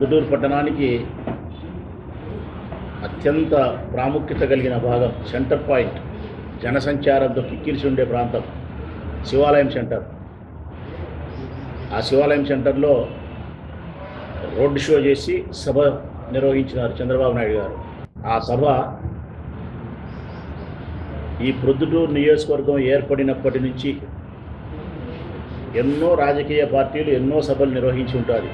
గుడ్డూరు పట్టణానికి అత్యంత ప్రాముఖ్యత కలిగిన భాగం సెంటర్ పాయింట్ జనసంచారంతో కిక్కిరిసి ఉండే ప్రాంతం శివాలయం సెంటర్. ఆ శివాలయం సెంటర్లో రోడ్ షో చేసి సభ నిర్వహించినారు చంద్రబాబు నాయుడు గారు. ఆ సభ ఈ ప్రొద్దుటూరు నియోజకవర్గం ఏర్పడినప్పటి నుంచి ఎన్నో రాజకీయ పార్టీలు ఎన్నో సభలు నిర్వహించి ఉంటారు.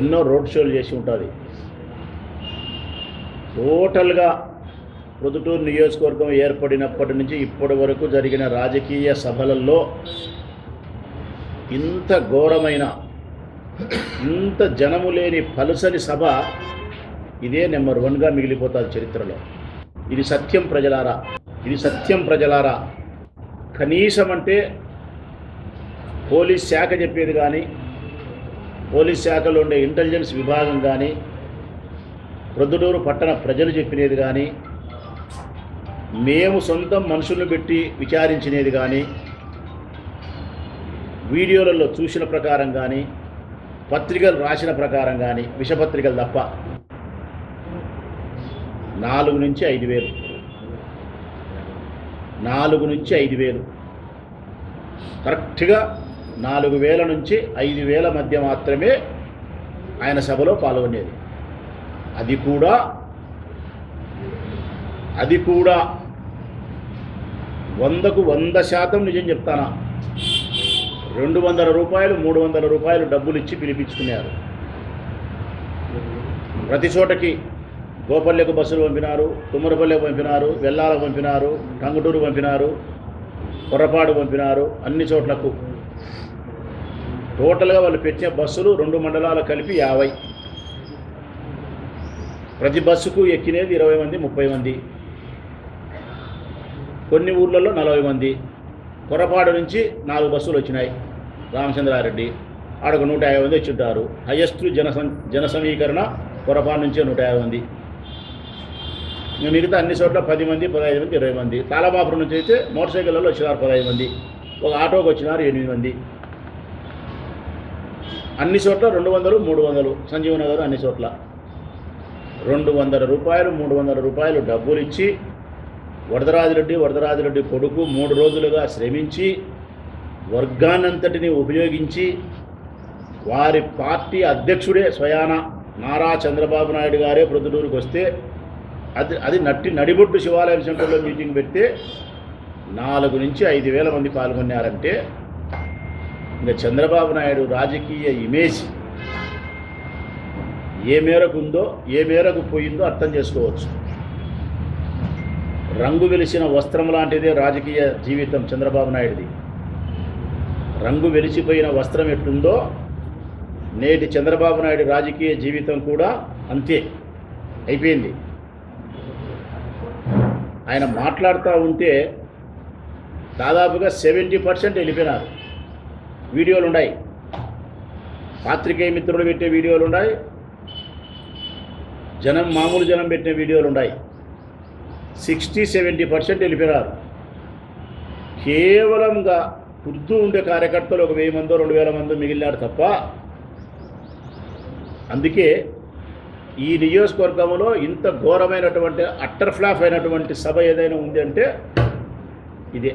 ఎన్నో రోడ్ షోలు చేసి ఉంటుంది. టోటల్గా ప్రొద్దుటూరు నియోజకవర్గం ఏర్పడినప్పటి నుంచి ఇప్పటి వరకు జరిగిన రాజకీయ సభలలో ఇంత ఘోరమైన ఇంత జనము లేని పలుసని సభ ఇదే నెంబర్ వన్గా మిగిలిపోతుంది చరిత్రలో. ఇది సత్యం ప్రజలారా ఇది సత్యం ప్రజలారా. కనీసం అంటే పోలీస్ శాఖ చెప్పేది కానీ పోలీస్ శాఖలో ఉండే ఇంటెలిజెన్స్ విభాగం కానీ ప్రొద్దుటూరు పట్టణ ప్రజలు చెప్పినది కానీ మేము సొంతం మనుషులను పెట్టి విచారించినది కానీ వీడియోలలో చూసిన ప్రకారం కానీ పత్రికలు రాసిన ప్రకారం కానీ విషపత్రికలు తప్ప నాలుగు నుంచి ఐదు వేలు. నాలుగు నుంచి ఐదు వేలు. కరెక్ట్గా నాలుగు వేల నుంచి ఐదు వేల మధ్య మాత్రమే ఆయన సభలో పాల్గొనేది. అది కూడా అది కూడా వందకు వంద శాతం నిజం చెప్తానా? రెండు వందల రూపాయలు మూడు వందల రూపాయలు డబ్బులు ఇచ్చి పిలిపించుకున్నారు. ప్రతి చోటకి గోపల్లెకు బస్సులు పంపినారు తుమ్మరపల్లెకు పంపినారు వెల్లాలకు పంపినారు టంగుటూరు పంపినారు కొర్రపాడు పంపినారు అన్ని చోట్లకు. టోటల్గా వాళ్ళు పెట్టిన బస్సులు రెండు మండలాలు కలిపి యాభై. ప్రతి బస్సుకు ఎక్కినేది ఇరవై మంది ముప్పై మంది. కొన్ని ఊర్లలో నలభై మంది. కొరపాడు నుంచి నాలుగు బస్సులు వచ్చినాయి రామచంద్రారెడ్డి. ఆడొక నూట యాభై మంది వచ్చింటారు. హయ్యెస్ట్ జన జన సమీకరణ కొరపాడు నుంచే నూట యాభై మంది. ఇంకా మిగతా అన్ని చోట్ల పది మంది పదహైదు మంది ఇరవై మంది. తాళమాపురం నుంచి అయితే మోటార్ సైకిళ్ళలో వచ్చినారు పదహైదు మంది. ఒక ఆటోకి వచ్చినారు ఎనిమిది మంది. అన్ని చోట్ల రెండు వందలు మూడు వందలు. సంజీవనగర్ అన్ని చోట్ల. రెండు వందల రూపాయలు మూడు వందల రూపాయలు డబ్బులు ఇచ్చి వరదరాజిరెడ్డి వరదరాజిరెడ్డి కొడుకు మూడు రోజులుగా శ్రమించి వర్గాన్నంతటిని ఉపయోగించి వారి పార్టీ అధ్యక్షుడే స్వయాన నారా చంద్రబాబు నాయుడు గారే ప్రొద్దుటూరుకు వస్తే అది అది నట్టి నడిబొడ్డు శివాలయం సెంటర్లో మీటింగ్ పెడితే నాలుగు నుంచి ఐదు వేల మంది పాల్గొన్నారంటే ఇంకా చంద్రబాబు నాయుడు రాజకీయ ఇమేజ్ ఏ మేరకు ఉందో ఏ మేరకు పోయిందో అర్థం చేసుకోవచ్చు. రంగు వెలిసిన వస్త్రం లాంటిదే రాజకీయ జీవితం చంద్రబాబు నాయుడిది. రంగు వెలిసిపోయిన వస్త్రం ఎట్లుందో నేటి చంద్రబాబు నాయుడు రాజకీయ జీవితం కూడా అంతే అయిపోయింది. ఆయన మాట్లాడుతూ ఉంటే దాదాపుగా సెవెంటీ పర్సెంట్ వెళ్ళిపోయినారు. వీడియోలు ఉన్నాయి పాత్రికేయ మిత్రులు పెట్టే వీడియోలు ఉన్నాయి జనం మామూలు జనం పెట్టిన వీడియోలు ఉన్నాయి సిక్స్టీ సెవెంటీ పర్సెంట్ వెళ్ళిపోయినారు. కేవలంగా ఉర్దూ ఉండే కార్యకర్తలు ఒక వెయ్యి మందో రెండు వేల మందో మిగిలినారు తప్ప అందుకే ఈ నియోజకవర్గంలో ఇంత ఘోరమైనటువంటి అట్టర్ ఫ్లాప్ అయినటువంటి సభ ఏదైనా ఉంది అంటే ఇదే.